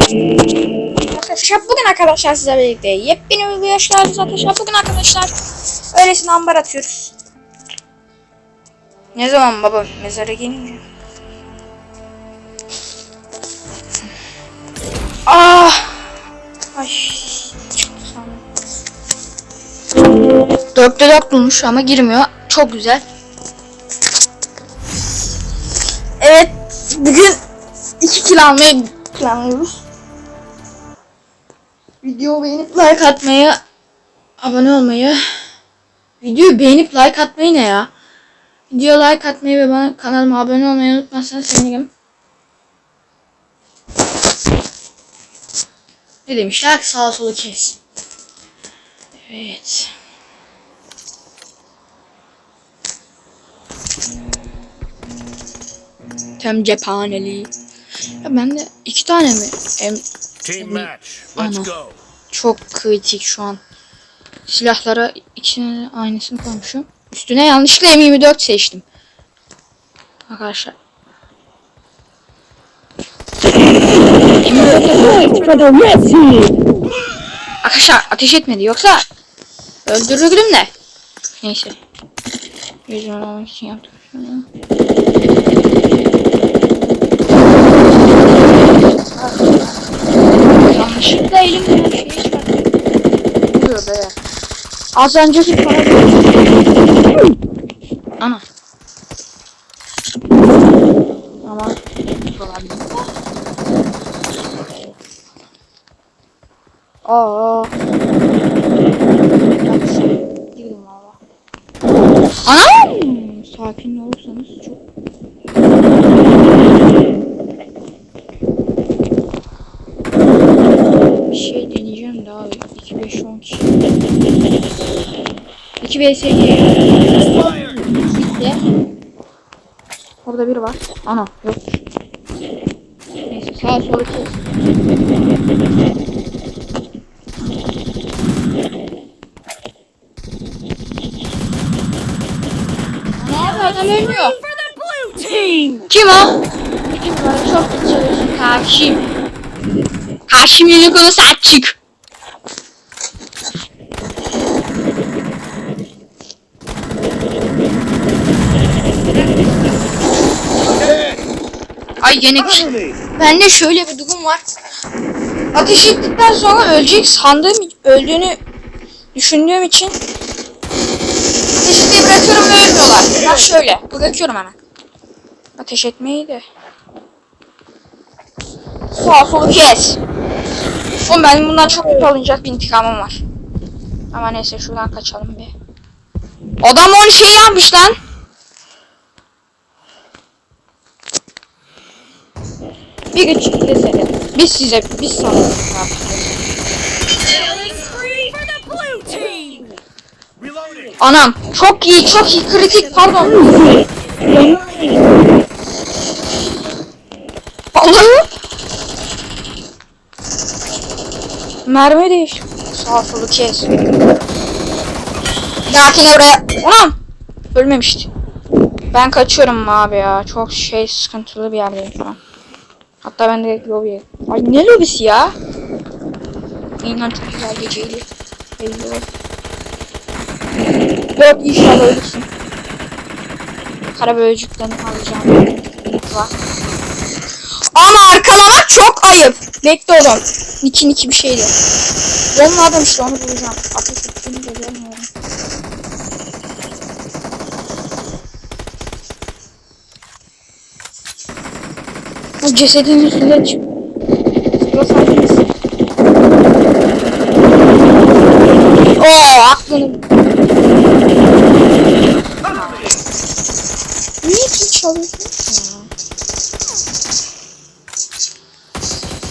Arkadaşlar bugün arkadaşlar size birlikte yepyeni bir video hoş arkadaşlar. Bugün arkadaşlar öylesine ambar atıyoruz. Ne zaman baba mezara gelince? Ah! Ay. Dörtte dört bulmuş ama girmiyor. Çok güzel. Evet. Bugün iki kilo almayı planlıyoruz. Videoyu beğenip like atmayı, abone olmayı, videoyu beğenip like atmayı ne ya? Videoya like atmayı ve bana kanalıma abone olmayı unutmazsanız sevinirim. Ne demişler? Sağa solu kes. Evet. Tem cephaneli. Ya bende iki tane mi? Em, Team match. Let's go. çok kritik şu an. Silahlara de aynısını koymuşum. Üstüne yanlışlıkla M24 seçtim. Arkadaşlar. Arkadaşlar ateş etmedi yoksa öldürürdüm de. Neyse. Yüzümü olmak için yaptım. şunu. Yanlışlıkla elimden şeyi çıkarttım. Oluyor be. Az önceki para Ana. Ama. Aa. Anam! Sakin olursanız çok bir şey deneyeceğim daha 2 5 10 kişi. 2 vs 2. Bitti. Orada biri var. Ana yok. Neyse sağa sola kes. Yapıyor adam ölmüyor. Kim o? Kim böyle çok çalışıyor. Haşim. Haşim Unicorn'u saçık. Ay gene Bende şöyle bir durum var. Ateş ettikten sonra ölecek sandığım öldüğünü düşündüğüm için ateş etmeyi bırakıyorum ve ölmüyorlar. Ben şöyle bırakıyorum hemen. Ateş etmeyi de. Sağ solu kes. Oğlum benim bundan çok kötü alınacak bir intikamım var. Ama neyse şuradan kaçalım bir. Adam onu şey yapmış lan. Bir güç desene. Biz size, biz sana. Anam çok iyi, çok iyi kritik pardon. Vallahi. Mermi değiş. Sağ solu kes. Bir dahakine buraya. Anam. Ölmemişti. Ben kaçıyorum abi ya. Çok şey sıkıntılı bir yerdeyim şu an. Hatta ben de lobiye. Ay ne lobisi ya? İnan çok güzel geceydi. Belli. Yok inşallah ölürsün. Kara bölücükten alacağım. Var. Ama arkalamak çok ayıp. Bekle oğlum. Niçin iki bir şeydi. Benim adam işte onu bulacağım. Ateş ettiğini de görmüyorum. O cesedin üstünde çık. Oo aklını Niye ki çalıyorsun?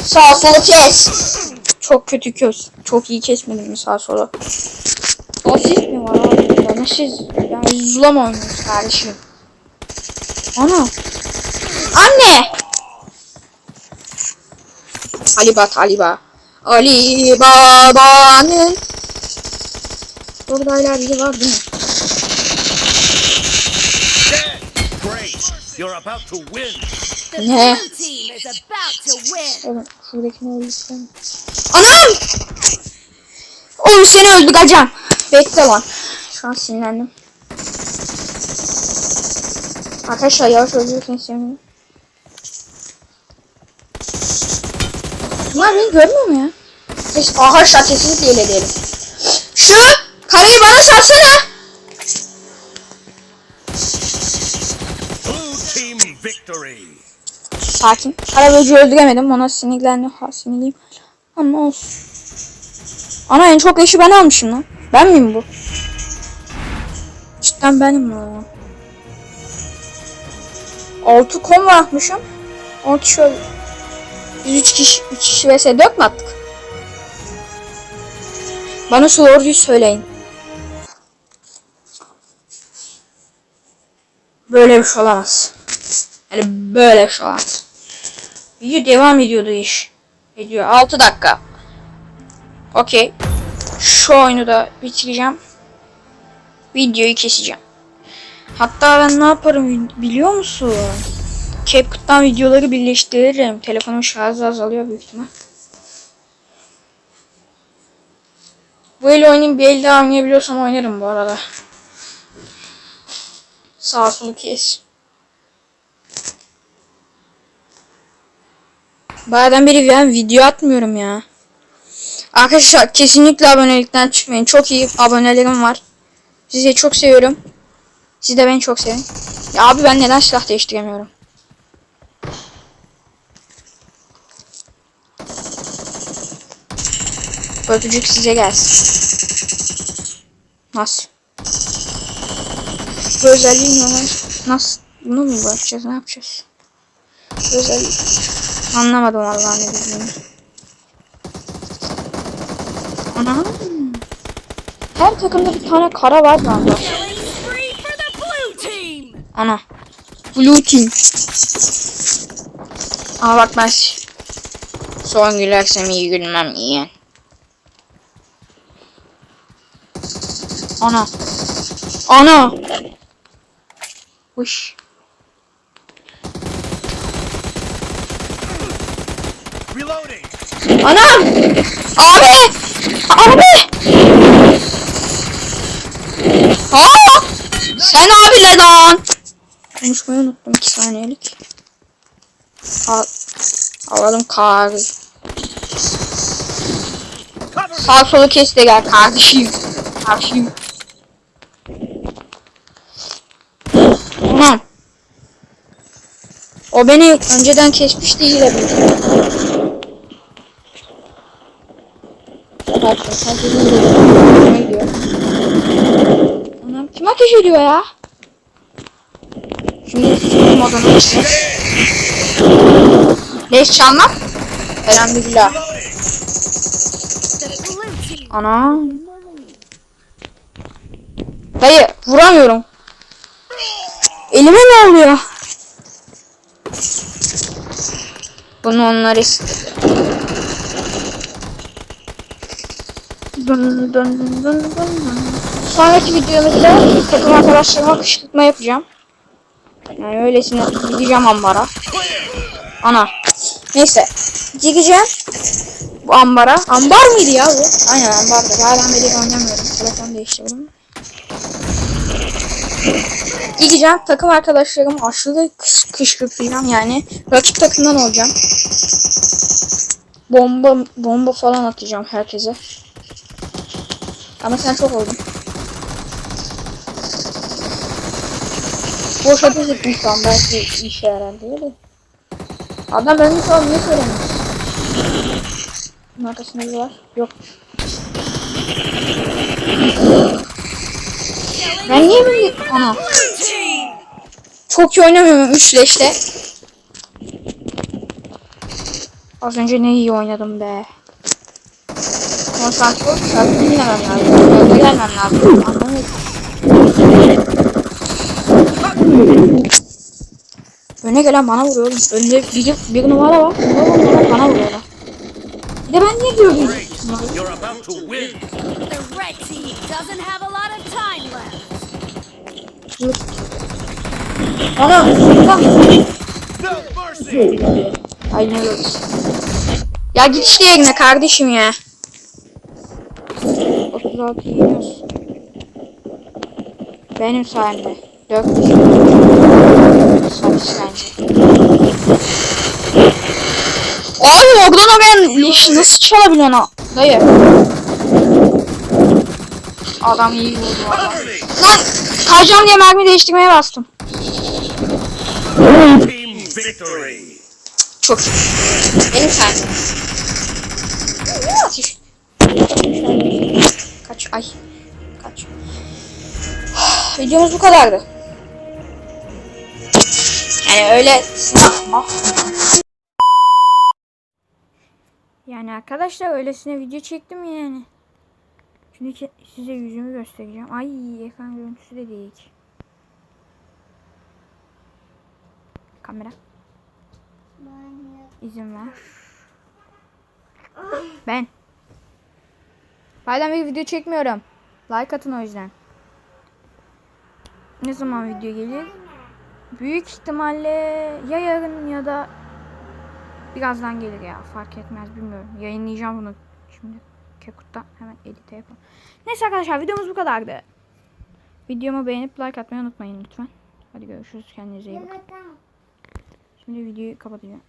Sağ solu kes. Çok kötü kes. Çok iyi kesmedim mi sağ solu? Asist mi var abi? Bana siz yani zulüm oynuyoruz kardeşim. Ana. Anne. Ali Bat Ali Ba. Ali Baba'nın Burada hala biri var değil mi? Dead. Great. You're about to win. Ne? Team is is about to win. Oğlum şuradakini öldürsem. Anam! Oğlum seni öldüreceğim. Bekle lan. Şu an sinirlendim. Arkadaşlar yavaş öldürürken sevinirim. Bunlar beni görmüyor mu ya? Neyse arkadaşlar kesinlikle öyle diyelim. Şu karayı bana satsana. Blue team victory. Sakin. Karaböcü öldüremedim. Ona sinirlendim. Ha sinirliyim. Ama olsun. Ana en çok leşi ben almışım lan. Ben miyim bu? Cidden benim mi o? 6 kom atmışım. 10 kişi öldü. Biz 3 kişi, 3 kişi vs 4 mü attık? Bana şu doğruyu söyleyin. Böyle bir şey olamaz. Yani böyle bir şey olamaz. Video devam ediyordu iş. Ediyor. 6 dakika. Okey. Şu oyunu da bitireceğim. Videoyu keseceğim. Hatta ben ne yaparım biliyor musun? CapCut'tan videoları birleştiririm. Telefonum şarjı azalıyor büyük ihtimal. Bu el oynayayım bir el daha oynayabiliyorsam oynarım bu arada. Sağ solu kes. Bayağıdan beri ben video atmıyorum ya. Arkadaşlar kesinlikle abonelikten çıkmayın. Çok iyi abonelerim var. Sizi çok seviyorum. Siz de beni çok sevin. Ya abi ben neden silah değiştiremiyorum? Öpücük size gelsin. Nasıl? Bu özelliği ne? Nasıl? Bunu mu yapacağız? Ne yapacağız? Bu. Anlamadım vallahi ne. Ana. Her takımda bir tane kara var galiba. Ana. Blue team. Aa bak ben son gülersem iyi gülmem iyi. Ana. Ana. Uş. Anam! Abi! Abi! Aa! Sen abiyle lan! Konuşmayı unuttum 2 saniyelik. Al, alalım kar. Cover. Sağ solu kes de gel kardeşim. Kardeşim. Tamam. O beni önceden kesmiş değil gidiyor? Anam kim ateş ediyor ya? Şimdi sıkıntı modunu işte. Leş çalmak. Elhamdülillah. Ana. Dayı vuramıyorum. Elime ne oluyor? Bunu onlar istedi. Dın dın dın dın dın. Sonraki videomuzda takım arkadaşlarıma kışkırtma yapacağım. Yani öylesine gideceğim ambara. Ana. Neyse. Gideceğim bu ambara. Ambar mıydı ya bu? Aynen ambardı. Bayram beri oynamıyorum. Telefon değiştirdim. Gideceğim takım arkadaşlarım aşırı kış kışkırtacağım yani. Rakip takımdan olacağım. Bomba bomba falan atacağım herkese. Ama sen çok oldun. Boş ateş ettim şu an belki işe yarar diye de. Adam benim şu an niye söylemiyor? Bunun arkasında biri var. Yok. Ben niye böyle... Ana. Çok iyi oynamıyorum 3 işte. Az önce ne iyi oynadım be. Konsantre ol. Şarkı dinlemem lazım. Gelmem lazım. Anlamadım. Öne gelen bana vuruyor. Önde bir, bir numara var. Bana, bana vuruyorlar. Bir de ben niye diyorum? Left. Ana. Bak. No mercy. Ay ne olur. Ya git işte yerine kardeşim ya. 36 yiyoruz. Benim sayemde. 4 Sabit bence. Abi oradan nasıl çalabiliyorsun ha? Dayı. Adam iyi vurdu valla. Lan kayacağım diye mermi değiştirmeye bastım. Çok iyi. Benim. Ateş. Kaç ay. Kaç. Videomuz bu kadardı. Yani öyle sınav. Yani arkadaşlar öylesine video çektim yani. Şimdi size yüzümü göstereceğim. Ay ekran görüntüsü de değil. Kamera. İzin ver. Ben. Bayram bir video çekmiyorum. Like atın o yüzden. Ne zaman video gelir? Büyük ihtimalle ya yarın ya da birazdan gelir ya. Fark etmez bilmiyorum. Yayınlayacağım bunu şimdi. Kekut'ta hemen edite yapalım. Neyse arkadaşlar videomuz bu kadardı. Videomu beğenip like atmayı unutmayın lütfen. Hadi görüşürüz. Kendinize iyi bakın. Şimdi videoyu kapatacağım.